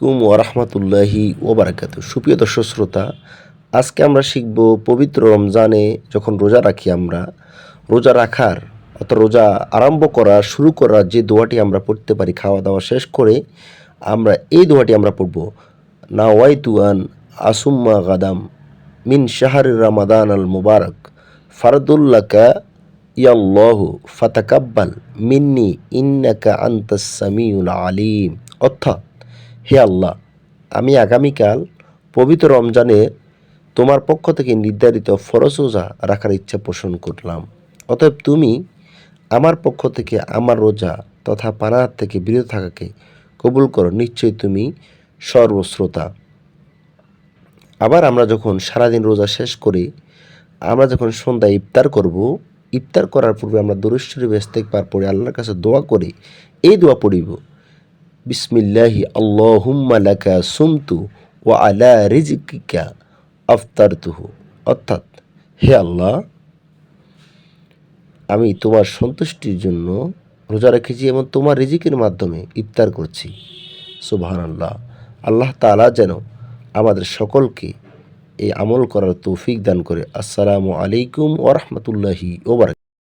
কুম ওরহমতুল্লাহি ওবরাকাত সুপ্রিয় দর্শক শ্রোতা, আজকে আমরা শিখব পবিত্র রমজানে যখন রোজা রাখি আমরা, রোজা রাখার অর্থাৎ রোজা আরম্ভ করা, শুরু করার যে দোয়াটি আমরা পড়তে পারি খাওয়া দাওয়া শেষ করে আমরা এই দোয়াটি আমরা পড়ব। না ওয়াই তুয়ান আসুম্মা গাদাম মিন শাহর রামাদান আল মুবারক ফারদুল্লাকা ইয়াল্লাহু ফাতাকাব্বাল মিন্নি ইন্নাকা আন্তাস সামিউল আলিম। অর্থাৎ হে আল্লাহ, আমি আগামীকাল পবিত্র রমজানে তোমার পক্ষ থেকে নির্ধারিত ফরজ রোজা রাখার ইচ্ছা পোষণ করলাম। অতএব তুমি আমার পক্ষ থেকে আমার রোজা তথা পানাহার থেকে বিরত থাকাকে কবুল করো। নিশ্চয়ই তুমি সর্বশ্রোতা। আবার আমরা যখন সারাদিন রোজা শেষ করি আমরা যখন সন্ধ্যায় ইফতার করব, ইফতার করার পূর্বে আমরা দরুশ্বরী বেস্তেকবার পড়ে আল্লাহর কাছে দোয়া করি এই দোয়া পড়িব। বিসমিল্লাহি আল্লাহুম্মা সুমতু ওয়া আলা রিজকিকা আফতারতুহু। অর্থাৎ, হে আল্লাহ, আমি তোমার সন্তুষ্টির জন্য রোজা রেখেছি এবং তোমার রিজিকের মাধ্যমে ইফতার করছি। সুবহান আল্লাহ আল্লাহ তাআলা যেন আমাদের সকলকে এই আমল করার তৌফিক দান করে। আসসালামু আলাইকুম ওরহমতুল্লাহি ওবার